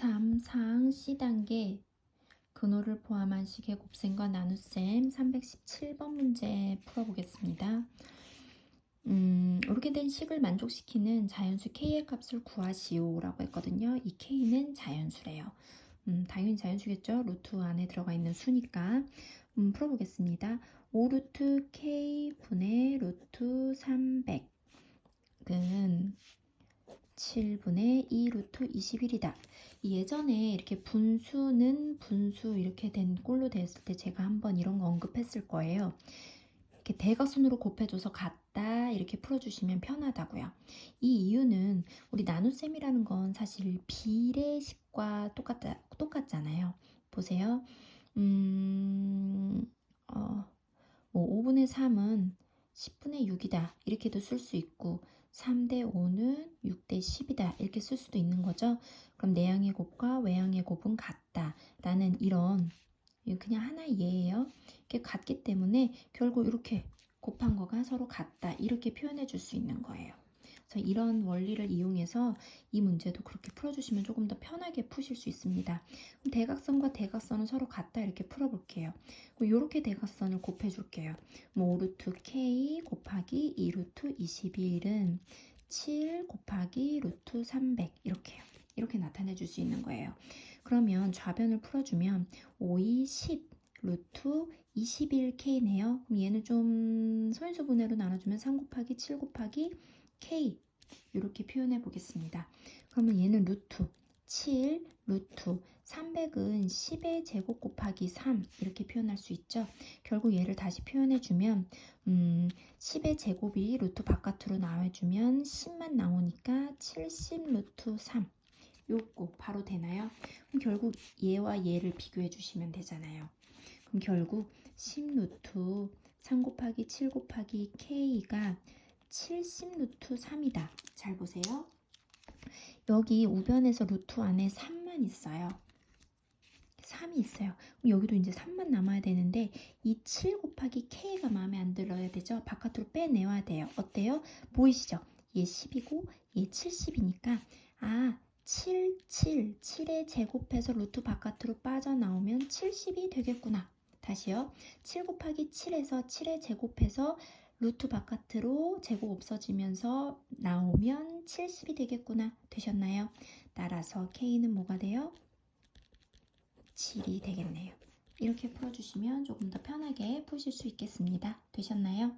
고3 사항 C단계 근호를 포함한 식의 곱셈과 나눗셈 317번 문제 풀어보겠습니다. 음, 이렇게 된 식을 만족시키는 자연수 K의 값을 구하시오라고 했거든요. 이 K는 자연수래요. 음, 당연히 자연수겠죠. 루트 안에 들어가 있는 수니까. 음, 풀어보겠습니다. 5루트 K 분의 루트 300은 7분의 2 루트 21이다. 예전에 이렇게 분수는 분수 이렇게 된 꼴로 됐을 때 제가 한번 이런 거 언급했을 거예요. 이렇게 대각선으로 곱해줘서 같다 이렇게 풀어주시면 편하다고요. 이 이유는 우리 나눗셈이라는 건 사실 비례식과 똑같다, 똑같잖아요. 보세요. 음, 어, 뭐 5분의 3은 10분의 6이다 이렇게도 쓸 수 있고 3대 5는 6대 10이다 이렇게 쓸 수도 있는 거죠. 그럼 내양의 곱과 외양의 곱은 같다 라는 이런 그냥 하나의 예예요. 이게 같기 때문에 결국 이렇게 곱한 거가 서로 같다 이렇게 표현해 줄 수 있는 거예요. 이런 원리를 이용해서 이 문제도 그렇게 풀어주시면 조금 더 편하게 푸실 수 있습니다. 그럼 대각선과 대각선은 서로 같다 이렇게 풀어볼게요. 이렇게 대각선을 곱해줄게요. 뭐 5루트 K 곱하기 2루트 21은 7 곱하기 루트 300 이렇게요. 이렇게 나타내 줄 수 있는 거예요. 그러면 좌변을 풀어주면 5, 2, 10 루트 21K네요. 그럼 얘는 좀 소인수 분해로 나눠주면 3 곱하기 7 곱하기 K 이렇게 표현해 보겠습니다. 그러면 얘는 루트 7 루트 300은 10의 제곱 곱하기 3 이렇게 표현할 수 있죠. 결국 얘를 다시 표현해 주면 음, 10의 제곱이 루트 바깥으로 나와주면 10만 나오니까 70 루트 3 요거 바로 되나요? 그럼 결국 얘와 얘를 비교해 주시면 되잖아요. 그럼 결국 10 루트 3 곱하기 7 곱하기 K가 70 루트 3이다. 잘 보세요. 여기 우변에서 루트 안에 3만 있어요. 3이 있어요. 그럼 여기도 이제 3만 남아야 되는데 이 7 곱하기 K가 마음에 안 들어야 되죠. 바깥으로 빼내야 돼요. 어때요? 보이시죠? 얘 10이고 얘 70이니까 아 7, 7, 7의 제곱해서 루트 바깥으로 빠져나오면 70이 되겠구나. 다시요. 7 곱하기 7에서 7의 제곱해서 루트 바깥으로 제곱 없어지면서 나오면 70이 되겠구나. 되셨나요? 따라서 K는 뭐가 돼요? 7이 되겠네요. 이렇게 풀어주시면 조금 더 편하게 푸실 수 있겠습니다. 되셨나요?